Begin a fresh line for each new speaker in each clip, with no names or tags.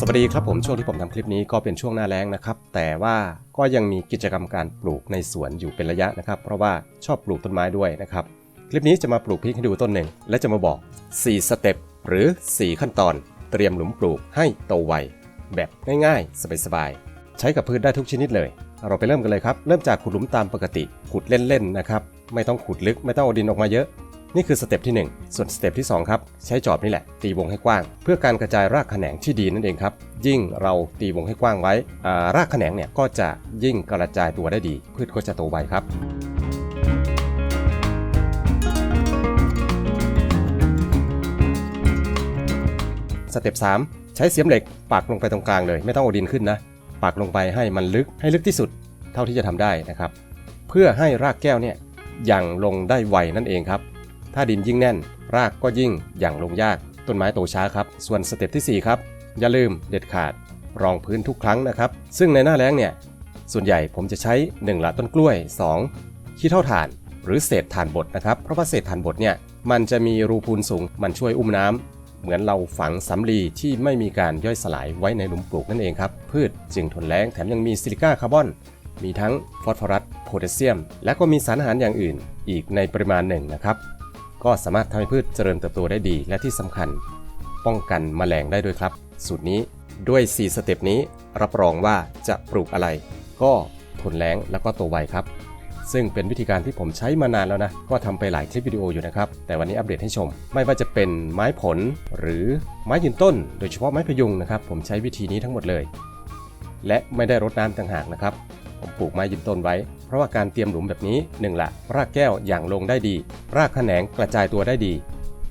สวัสดีครับผมช่วงที่ผมทำคลิปนี้ก็เป็นช่วงหน้าแล้งนะครับ แต่ว่าก็ยังมีกิจกรรมการปลูกในสวนอยู่เป็นระยะนะครับ เพราะว่าชอบปลูกต้นไม้ด้วยนะครับ คลิปนี้จะมาปลูกพริกให้ดูต้นหนึ่ง และจะมาบอก 4 สเต็ปหรือ 4 ขั้นตอน เตรียมหลุมปลูกให้โตไวแบบง่ายๆ สบายๆ ใช้กับพืชได้ทุกชนิดเลย เราไปเริ่มกันเลยครับ เริ่มจากขุดหลุมตามปกติ ขุดเล่นๆนะครับ ไม่ต้องขุดลึก ไม่ต้องเอาดินออกมาเยอะ นี่คือสเต็ปที่ 1 ส่วนสเต็ปที่ 2 ครับ ใช้จอบนี่แหละ ตีวงให้กว้าง เพื่อการกระจายรากแขนงที่ดีนั่นเองครับ ยิ่งเราตีวงให้กว้างไว้ รากแขนงเนี่ยก็จะยิ่งกระจายตัวได้ดี พืชก็จะโตไวครับสเต็ป3ใช้เสียมเหล็กปักลงไปตรงกลางเลย ไม่ต้องเอาดินขึ้นนะปักลงไปให้มันลึกให้ลึกที่สุด เท่าที่จะทำได้นะครับ เพื่อให้รากแก้วเนี่ยยังลงได้ไวนั่นเองครับ ถ้าดินยิ่งแน่น รากก็ยิ่งอย่างลงยาก ต้นไม้โตช้าครับ ส่วนสเต็ปที่ 4 ครับ อย่าลืมเด็ดขาด รองพื้นทุกครั้งนะครับ ซึ่งในหน้าแล้งเนี่ย ส่วนใหญ่ผมจะใช้ 1 ละต้นกล้วย 2 ขี้เท่าถ่าน หรือเศษถ่านบดนะครับ เพราะว่าเศษถ่านบดเนี่ย มันจะมีรูพูนสูง มันช่วยอุ้มน้ำเหมือนเราฝังสำลีที่ไม่มีการย่อยสลายไว้ในหลุมปลูกนั่นเองครับ พืชจึงทนแล้งแถมยังมีซิลิก้าคาร์บอนมีทั้งฟอสฟอรัส โพแทสเซียม และก็มีสารอาหารอย่างอื่น อีกในปริมาณหนึ่งนะครับ ก็สามารถทำให้พืชเจริญเติบโตได้ดี และที่สำคัญ ป้องกันแมลงได้ด้วยครับ สูตรนี้ด้วย 4 สเต็ปนี้รับรองว่าจะปลูกอะไร ก็ทนแล้งแล้วก็โตไวครับ ซึ่งเป็นวิธีการที่ผมใช้มานานแล้วนะ ก็ทำไปหลายคลิปวิดีโออยู่นะครับ แต่วันนี้อัปเดตให้ชม ไม่ว่าจะเป็นไม้ผลหรือไม้ยืนต้น โดยเฉพาะไม้พยุงนะครับ ผมใช้วิธีนี้ทั้งหมดเลย และไม่ได้รดน้ำต่างหากนะครับ ผมปลูกไม้ยืนต้นไว้ เพราะว่าการเตรียมหลุมแบบนี้หนึ่งละรากแก้วอย่างลงได้ดี รากแขนงกระจายตัวได้ดี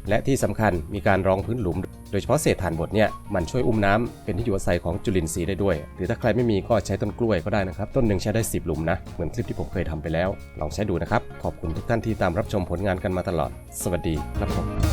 และที่สำคัญมีการรองพื้นหลุม โดยเฉพาะเศษถ่านบดเนี่ยมันช่วยอุ้มน้ำเป็นที่อยู่อาศัยของจุลินทรีย์ได้ด้วย หรือถ้าใครไม่มีก็ใช้ต้นกล้วยก็ได้นะครับ ต้นหนึ่งใช้ได้ 10 หลุมนะเหมือนคลิปที่ผมเคยทำไปแล้ว ลองใช้ดูนะครับขอบคุณทุกท่านที่ตามรับชมผลงานกันมาตลอด สวัสดีครับผม